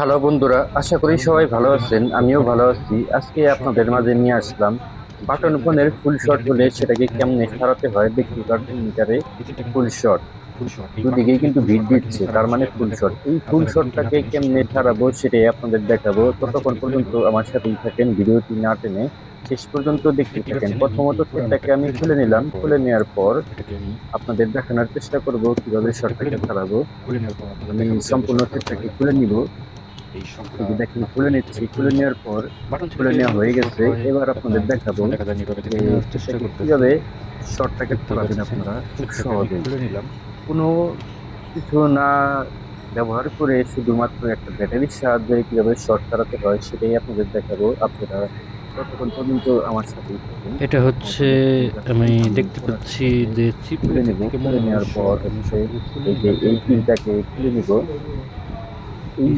Hello বন্ধুরা আশা করি সবাই ভালো আছেন আমিও ভালো আছি। আজকে আপনাদের মাঝে নিয়ে আসলাম বাটন ফোনের ফুল শট হলে সেটাকে কেমনে সারাতে হয় পারবেন মিটারে ফুল শট দুদিকেই কিন্তু ভিড় দিচ্ছে তার মানে ফুল শট এই ফুল শটটাকে কেমনে সারাবো সেটাই আপনাদের দেখাবো। ততক্ষণ পর্যন্ত আমার সাথেই থাকেন ভিডিওটি না টেনে শেষ পর্যন্ত দেখতে থাকেন। প্রথমত সেটটাকে আমি খুলে নিলাম খুলে নেওয়ার পর আপনাদের দেখানোর চেষ্টা করব কীভাবে শটটাকে সারাবো। আমি সম্পূর্ণ সেটটাকে খুলে নিব। এই যে দেখেন খুলে নিচ্ছি খুলে নেওয়ার পর খুলে নেওয়া হয়ে গেছে। এবার আপনাদের দেখাবো চেষ্টা করতে কীভাবে শর্টটাকে চালাবেন আপনারা খুব সহজে। খুলে নিলাম। কোনো কিছু না ব্যবহার করে শুধুমাত্র একটা ব্যাটারির সাহায্যে কীভাবে শর্ট চালাতে হয় সেটাই আপনাদের দেখাবো। আপনারা ততক্ষণ পর্যন্ত আমার সাথে এটা হচ্ছে আমি দেখতে পাচ্ছি যে চিপ নেব খুলে নেওয়ার পর এই যে এই পিনটাকে খুলে নিব। এই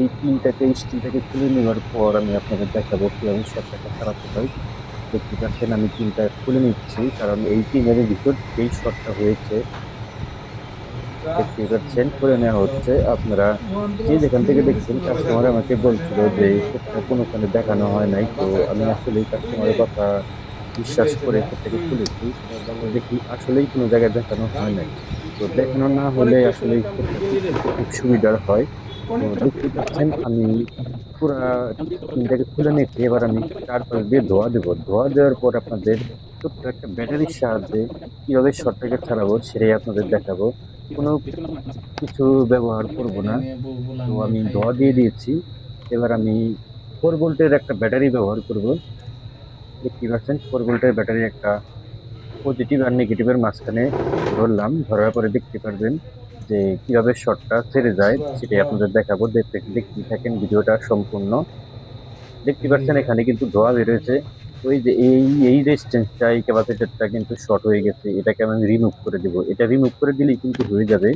এই পিনটাকে স্টিলটাকে খুলে নেওয়ার পর আমি আপনাদের দেখাবো কীভাবে শর্টটাকে খারাপতে হয় দেখতে পাচ্ছেন, আমি পিনটা খুলে নিচ্ছি, কারণ এই পিনের ভিতর যেই শর্টটা হয়েছে। দেখতে পাচ্ছেন খুলে নেওয়া হচ্ছে। আপনারা যে যেখান থেকে দেখছেন কাস্টমার আমাকে বলছিল যে কোনোখানে দেখানো হয় নাই, তো আমি আসলে এই কাস্টমারের কথা বিশ্বাস করে থেকে খুলেছি দেখি আসলেই কোনো জায়গায় দেখানো হয় নাই। তো দেখানো না হলে আসলে খুব সুবিধার হয়। দেখতে আমি পুরা পিনটাকে খুলে নিচ্ছি এবার আমি তারপর দিয়ে ধোয়া দেবো। ধোয়া দেওয়ার পর আপনাদের ছোট্ট একটা ব্যাটারির সাহায্যে কীভাবে শর্টটাকে ছাড়াবো সেটাই আপনাদের দেখাবো। কোনো কিছু ব্যবহার করব না। তো আমি ধোয়া দিয়ে দিয়েছি। এবার আমি ফোর ভোল্টের একটা ব্যাটারি ব্যবহার করব। দেখতে পাচ্ছেন, ফোর ভোল্টের ব্যাটারি একটা পজিটিভ আর নেগেটিভের মাঝখানে ধরলাম, ধরার পরে দেখতে পারবেন যে কীভাবে শটটা ছেড়ে যায়, সেটাই আপনাদের দেখাবো। দেখতে দেখতে থাকেন ভিডিওটা সম্পূর্ণ। দেখতে পাচ্ছেন এখানে কিন্তু ধোয়া বেরোয়েছে। ওই যে এই এই রেজিস্ট্যান্সটা এই ক্যাপাসিটারটা কিন্তু শর্ট হয়ে গেছে। এটাকে আমি রিমুভ করে দেবো। এটা রিমুভ করে দিলেই কিন্তু হয়ে যাবে।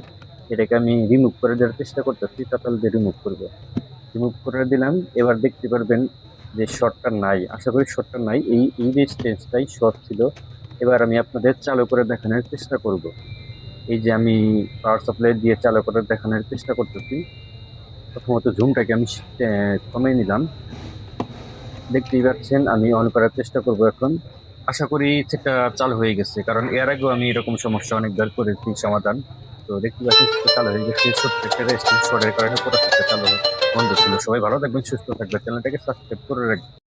এটাকে আমি রিমুভ করে দেওয়ার চেষ্টা করতেছি তাতাল দিয়ে রিমুভ করব। রিমুভ করে দিলাম। এবার দেখতে পারবেন যে শর্টটা নাই। আশা করি শর্টটা নাই। এই এই রেজিস্ট্যান্সটাই শর্ট ছিল। এবার আমি আপনাদের চালু করে দেখানোর চেষ্টা করব। এই যে আমি পাওয়ার সাপ্লাই দিয়ে চালু করে দেখানোর চেষ্টা করতেছি। প্রথমত জুমটাকে আমি কমে নিলাম। দেখতেই পাচ্ছেন, আমি অন করার চেষ্টা করব এখন। আশা করি সেটা চালু হয়ে গেছে, কারণ এর আগেও আমি এরকম সমস্যা অনেকবার করেছি, সমাধান। তো দেখতে পাচ্ছি সেটা চালু হয়ে গেছে। একটা রেস্টিং কারণে পুরো সেটা চালু বন্ধ ছিল। সবাই ভালো থাকবেন, সুস্থ থাকবেন। চ্যানেলটাকে সাবস্ক্রাইব করে রাখবেন।